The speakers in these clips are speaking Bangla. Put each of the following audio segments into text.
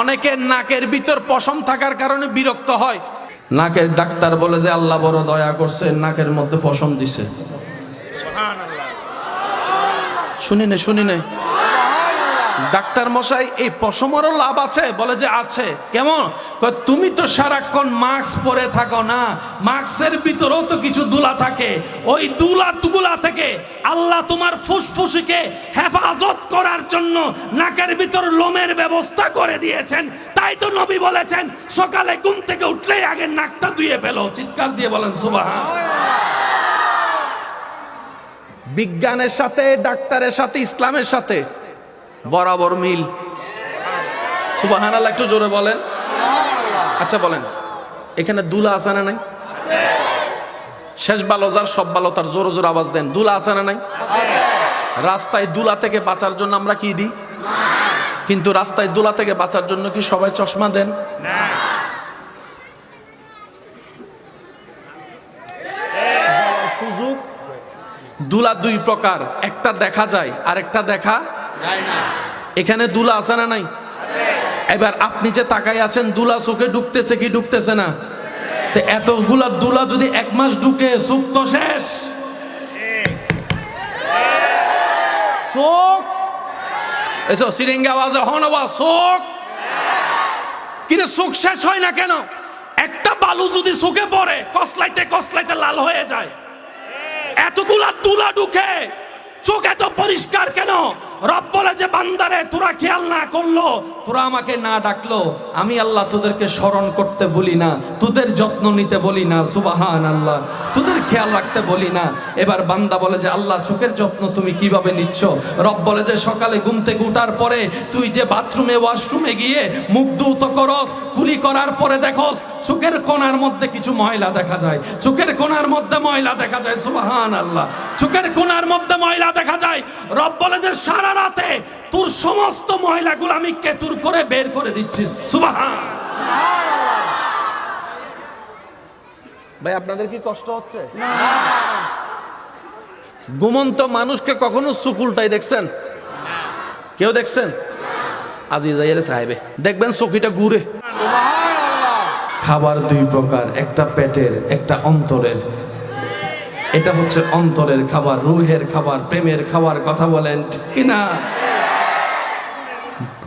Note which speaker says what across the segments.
Speaker 1: অনেকের নাকের ভিতর পশম থাকার কারণে বিরক্ত হয়। নাকের ডাক্তার বলে যে আল্লাহ বড় দয়া করছে নাকের মধ্যে পশম দিছে। শুনি নে শুনি নে ডাক্তার মশাই, এই পশমেরও লাভ আছে? বলে যে আছে। কেমন? তুমি তো সারাক্ষণ মাস্ক পরে থাকো না। মাস্কের ভিতরেও তো কিছু দুলা থাকে। ওই দুলা তুগুলা থেকে আল্লাহ তোমার ফুসফুসিকে হেফাজত করার জন্য নাকের ভিতর লোমের ব্যবস্থা করে দিয়েছেন। তাই তো নবী বলেছেন, সকালে ঘুম থেকে উঠলেই আগে নাকটা ধুয়ে ফেলো। চিৎকার দিয়ে বলেন সুবাহ বিজ্ঞানের সাথে, ডাক্তারের সাথে, ইসলামের সাথে বরাবর মিল। সুবাহান একটু জোরে বলেন। আচ্ছা বলেন। এখানে দুলা আছে না নাই? শেষ বালো যার, সব বালো তার। জোরে জোরে আওয়াজ দেন। দুলা আছে না নাই? রাস্তায় দুলা থেকে বাঁচার জন্য আমরা কি দিই? কিন্তু রাস্তায় দুলা থেকে বাঁচার জন্য কি সবাই চশমা দেন? দুলা দুই প্রকার। একটা দেখা যায় আর একটা দেখা এখানে দুলা আছে না নাই? এবার আপনি যে তাকাই আছেন, দুলা চোখে ঢুকতেছে কি ঢুকতেছে না? এতগুলা দুলা যদি এক মাস ঢুকে, চোখ তো শেষ। কিন্তু শেষ হয় না কেন? একটা বালু যদি পড়ে, কসলাইতে কসলাইতে লাল হয়ে যায়। এতগুলা দুলা ঢুকে। চোখ এত পরিষ্কার কেন? রব বলে যে, বান্দারে, তোরা খেয়াল না করল, তোরা আমাকে না ডাকলো। আমি আল্লাহ তোদেরকে স্মরণ করতে বলি না, তোদের যত্ন নিতে বলি না সুবাহান আল্লাহ তোদের খেয়াল রাখতে বলি না। এবার বান্দা বলে যে, আল্লাহ, চোখের যত্ন তুমি কীভাবে নিচ্ছ? রব বলে যে, সকালে ঘুম থেকে উঠার পরে তুই যে বাথরুমে, ওয়াশরুমে গিয়ে মুখ ধৌত করস কুলি করার পরে দেখোস চোখের কোণার মধ্যে কিছু ময়লা দেখা যায়। চোখের কোণার মধ্যে ময়লা দেখা যায় সুবাহান আল্লাহ চোখের কোণার মধ্যে ময়লা দেখা যায়। রব বলে যে সারা রাতে তোর সমস্ত ময়লাগুলো আমি কেতুর করে বের করে দিচ্ছি সুবাহান ভাই আপনাদের কি কষ্ট হচ্ছে? ঘুমন্ত মানুষকে কখনো সুকুলটাই দেখছেন? কেউ দেখছেন? আজি যাইলে সাহেবে। দেখবেন চকিটা ঘুরে। খাবার দুই প্রকার, একটা পেটের, একটা অন্তরের। এটা হচ্ছে অন্তরের খাবার, রুহের খাবার, প্রেমের খাবার, কথা বলেন, ঠিক কিনা?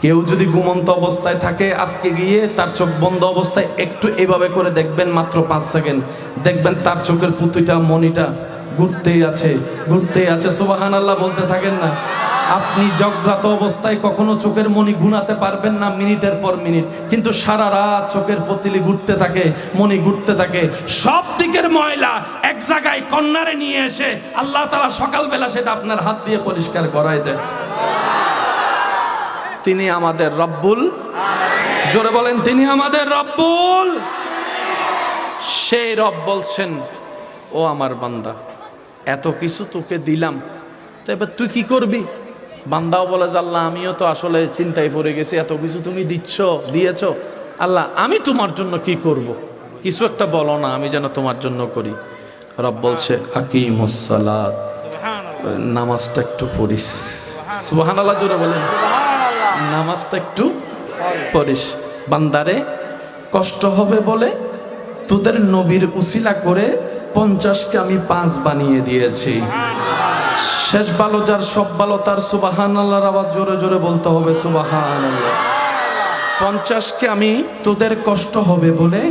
Speaker 1: কেউ যদি ঘুমন্ত অবস্থায় থাকে আজকে গিয়ে তার চোখ বন্ধ অবস্থায়, একটু এভাবে করে দেখবেন মাত্র পাঁচ সেকেন্ড। দেখবেন তার চোখের পুঁতিটা মনিটা ঘুরতেই আছে ঘুরতেই আছে। সুবাহান আল্লাহ বলতে থাকেন না। আপনি জগ্রাত অবস্থায় কখনো চোখের মনি গুনাতে পারবেন না মিনিটের পর মিনিট। কিন্তু সারা রাত চোখের পতিলি ঘুরতে থাকে মনি ঘুরতে থাকে। সব দিকের ময়লা এক জায়গায় কন্যারে নিয়ে এসে আল্লাহ তালা সকালবেলা সেটা আপনার হাত দিয়ে পরিষ্কার করাই দেয় তিনি আমাদের রব্বুল জোরে বলেন, তিনি আমাদের রব্বুল সেই রব বলছেন, ও আমার বান্দা, এত কিছু তোকে দিলাম, তো এবার তুই কি করবি? বান্দাও বলে যে আল্লাহ আমিও তো আসলে চিন্তায় পড়ে গেছি এত কিছু তুমি দিচ্ছ দিয়েছ। আল্লাহ আমি তোমার জন্য কি করব। কিছু একটা বলো না আমি যেন তোমার জন্য করি। রব বলছে আকিমুসালাত নামাজটা একটু পড়িস। সুবাহান আল্লাহ জোরে বলেন। নামাজটা একটু পড়িস। বান্দারে কষ্ট হবে বলে তোদের নবীর উসিলা করে পঞ্চাশকে আমি পাঁচ বানিয়ে দিয়েছি। শেষ ভালো যার, সব ভালো তার সুবাহান আল্লাহর আওয়াজ জোরে জোরে বলতে হবে সুবাহান পঞ্চাশকে আমি তোদের কষ্ট হবে বলে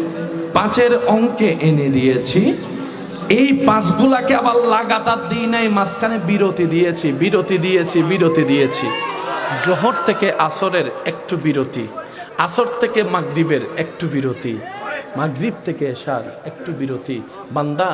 Speaker 1: পাঁচের অঙ্কে এনে দিয়েছি। এই পাঁচগুলাকে আবার লাগাতার দিই নাই, মাঝখানে বিরতি দিয়েছি বিরতি দিয়েছি বিরতি দিয়েছি। জোহর থেকে আসরের একটু বিরতি, আসর থেকে মাগরিবের একটু বিরতি, মাগরিব থেকে এশার একটু বিরতি। বান্দা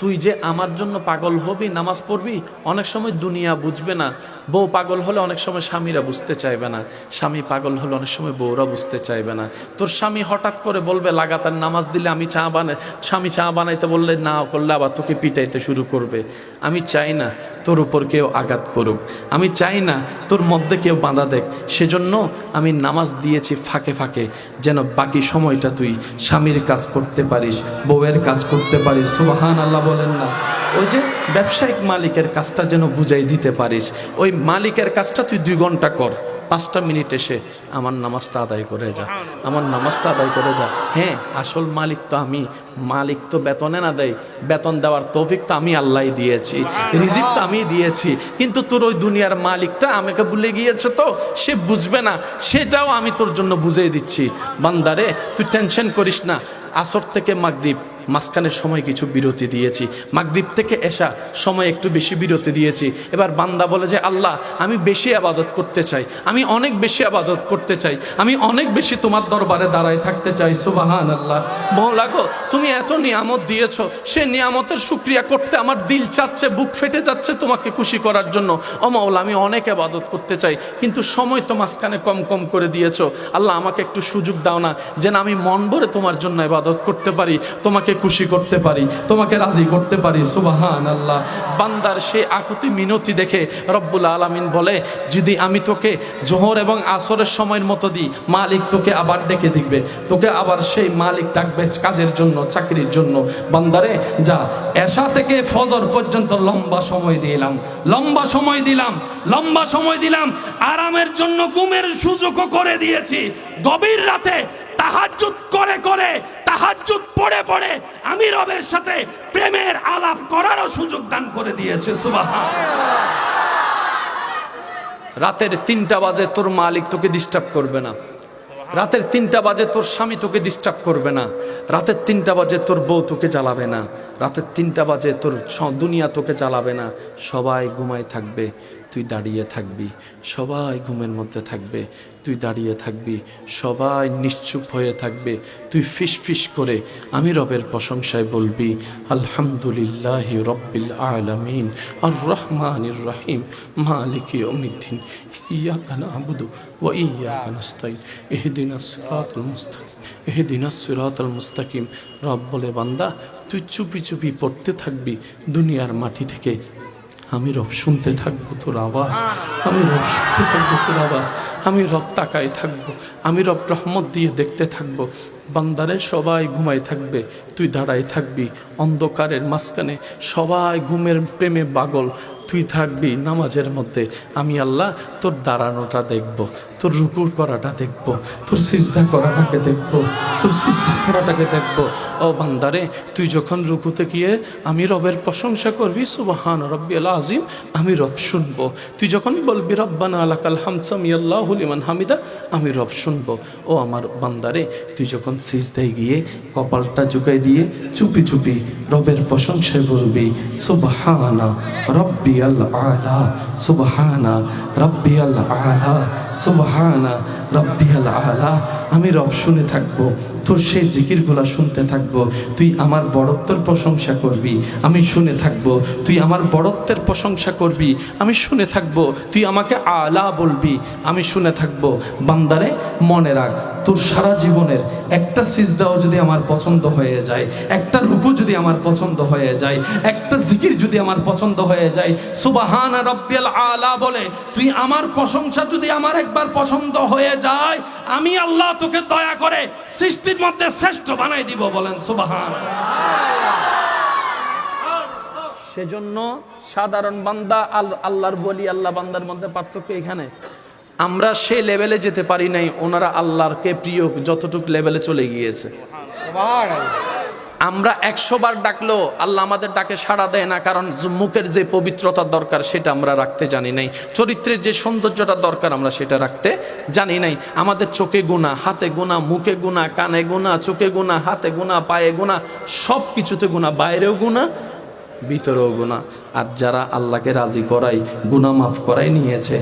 Speaker 1: তুই যে আমার জন্য পাগল হবি, নামাজ পড়বি, অনেক সময় দুনিয়া বুঝবে না। বউ পাগল হলে অনেক সময় স্বামীরা বুঝতে চাইবে না। স্বামী পাগল হলে অনেক সময় বউরা বুঝতে চাইবে না। তোর স্বামী হঠাৎ করে বলবে, লাগাতার নামাজ দিলে আমি চা বানাই স্বামী চা বানাইতে বললে, না, করলে আবার তোকে পিটাইতে শুরু করবে। আমি চাই না তোর উপর কেউ আঘাত করুক। আমি চাই না তোর মধ্যে কেউ বাঁধা দেখ সেজন্য আমি নামাজ দিয়েছি ফাঁকে ফাঁকে, যেন বাকি সময়টা তুই স্বামীর কাজ করতে পারিস, বউয়ের কাজ করতে পারিস। সুবাহান আল্লাহ বলেন না। ওই যে ব্যবসায়িক মালিকের কাজটা যেন বুঝাই দিতে পারিস। ওই মালিকের কাজটা তুই দুই ঘণ্টা কর। পাঁচটা মিনিট এসে আমার নামাজটা আদায় করে যা। আমার নামাজটা আদায় করে যা। হ্যাঁ আসল মালিক তো আমি। মালিক তো বেতনে না দেয়। বেতন দেওয়ার তৌফিক তো আমি আল্লাহ দিয়েছি। রিজিক তো আমি দিয়েছি। কিন্তু তোর ওই দুনিয়ার মালিকটা আমাকে ভুলে গিয়েছে তো? সে বুঝবে না। সেটাও আমি তোর জন্য বুঝিয়ে দিচ্ছি। বান্দারে, তুই টেনশন করিস না। আসর থেকে মাগরিব। মাঝখানে সময় কিছু বিরতি দিয়েছি। মাগরিব থেকে এসা সময় একটু বেশি বিরতি দিয়েছি। এবার বান্দা বলে যে, আল্লাহ, আমি বেশি আবাদত করতে চাই। আমি অনেক বেশি আবাদত করতে চাই। আমি অনেক বেশি তোমার দরবারে দাঁড়ায় থাকতে চাই। সুবাহান আল্লাহ লাগো তুমি এত নিয়ামত দিয়েছ। সে নিয়ামতের সুক্রিয়া করতে আমার দিল চাচ্ছে, বুক ফেটে যাচ্ছে তোমাকে খুশি করার জন্য। ও মাওলা আমি অনেক আবাদত করতে চাই, কিন্তু সময় তো মাঝখানে কম কম করে দিয়েছ। আল্লাহ, আমাকে একটু সুযোগ দাও না। যেন আমি মন ভরে তোমার জন্য ইবাদত করতে পারি। তোমাকে খুশি করতে পারি, তোমাকে রাজি করতে পারি সুবাহান আল্লাহ বান্দার সেই আকুতি মিনতি দেখে রব্বুল আলামিন বলে, যদি আমি তোকে জোহর এবং আসরের সময়ের মতো দিই, মালিক তোকে আবার ডেকে দিবে। তোকে আবার সেই মালিক ডাকবে কাজের জন্য, চাকরির জন্য। বান্দারে, যা, এশা থেকে ফজর পর্যন্ত লম্বা সময় দিলাম, লম্বা সময় দিলাম, লম্বা সময় দিলাম, আরামের জন্য ঘুমের সুযোগও করে দিয়েছি। গভীর রাতে তাহাজ্জুদ করে করে তাহাজ্জুদ পড়ে পড়ে আমি রবের সাথে প্রেমের আলাপ করারও সুযোগ দান করে দিয়েছে সুবাহ রাতের তিনটা বাজে তোর মালিক তোকে ডিস্টার্ব করবে না। রাতের তিনটা বাজে তোর স্বামী তোকে ডিস্টার্ব করবে না। রাতের তিনটা বাজে তোর বউ তোকে জ্বালাবে না। রাতের তিনটা বাজে তোর দুনিয়া তোকে জ্বালাবে না। সবাই ঘুমায় থাকবে, তুই দাঁড়িয়ে থাকবি। সবাই ঘুমের মধ্যে থাকবে, তুই দাঁড়িয়ে থাকবি। সবাই নিশ্চুপ হয়ে থাকবে, তুই ফিস ফিস করে আমি রবের প্রশংসায় বলবি, আলহামদুলিল্লাহ রব্বিল আলামিন, আর রহমানির রহিম, মালিক ইয়মিদ্দিন ইয়াকা نعبد وإياك نستعين. اهدنا الصراط المستقيم. মুস্তাকিম الصراط المستقيم. রব বলে বান্দা, তুই চুপি চুপি পড়তে থাকবি দুনিয়ার মাটি থেকে। আমি রব শুনতে থাকব তোর আওয়াজ। আমি রব শুনতে থাকব তোর আওয়াজ। আমি রব তাকায় থাকব। আমি রব রহমত দিয়ে দেখতে থাকব। বান্দারে সবাই ঘুমায় থাকবে, তুই দাঁড়ায় থাকবি। অন্ধকারের মাঝখানে সবাই ঘুমের প্রেমে পাগল, তুই থাকবি নামাজের মধ্যে। আমি আল্লাহ, তোর দাঁড়ানোটা দেখব, তোর রুকুর করাটা দেখব, তোর সিজদা করাটাকে দেখব, তোর সিজদা করাটাকে দেখব। ও বান্দারে, তুই যখন রুকুতে গিয়ে আমি রবের প্রশংসা করবি, সুবাহান রব্বি আল্লাহ আজিম আমি রব শুনব। তুই যখন বলবি, রব্বানা আলাকাল হামসামি আল্লাহ লিমান হামিদা আমি রব শুনব। ও আমার বান্দারে, তুই যখন সিজদায় গিয়ে কপালটা ঝুঁকাই দিয়ে চুপি চুপি রবের প্রশংসায় বলবি সুবহানা রব্বি আল আলা সুবহানা রব্বি আল আলা সুবহানা রব্বি আল আলা। আমি রব শুনে থাকব তোর সেই জিকিরগুলা শুনতে থাকব। তুই আমার বড়ত্বের প্রশংসা করবি, আমি শুনে থাকব। তুই আমার বড়ত্বের প্রশংসা করবি, আমি শুনে থাকব। তুই আমাকে আলা বলবি, আমি শুনে থাকব। বান্দারে, মনে রাখ, তোর সারা জীবনের একটা সিজদাও যদি আমার পছন্দ হয়ে যায়, একটা রূপও যদি আমার পছন্দ হয়ে যায়, একটা জিকির যদি আমার পছন্দ হয়ে যায় সুবাহানা রব্বিয়াল আলা বলে, তুই আমার প্রশংসা যদি আমার একবার পছন্দ হয়ে যায় আমি আল্লাহ তোকে দয়া করে সৃষ্টির মধ্যে শ্রেষ্ঠ বানাই দিব বলেন সুবাহান সেজন্য সাধারণ বান্দা আল- আল্লাহর বলি আল্লাহ বান্দার মধ্যে পার্থক্য এখানে। আমরা সেই লেভেলে যেতে পারি নাই ওনারা আল্লাহরকে প্রিয় যতটুক লেভেলে চলে গিয়েছে। আমরা একশো বার ডাকলেও আল্লাহ আমাদের ডাকে সাড়া দেয় না, কারণ মুখের যে পবিত্রতা দরকার সেটা আমরা রাখতে জানি নাই। চরিত্রের যে সৌন্দর্যটা দরকার আমরা সেটা রাখতে জানি নাই। আমাদের চোখে গুণা হাতে গুণা মুখে গুণা কানে গুণা চোখে গুণা হাতে গুণা পায়ে গুণা সব কিছুতে গুণা বাইরেও গুণা ভিতরেও গুণা আর যারা আল্লাহকে রাজি করাই গুণা মাফ করাই নিয়েছে।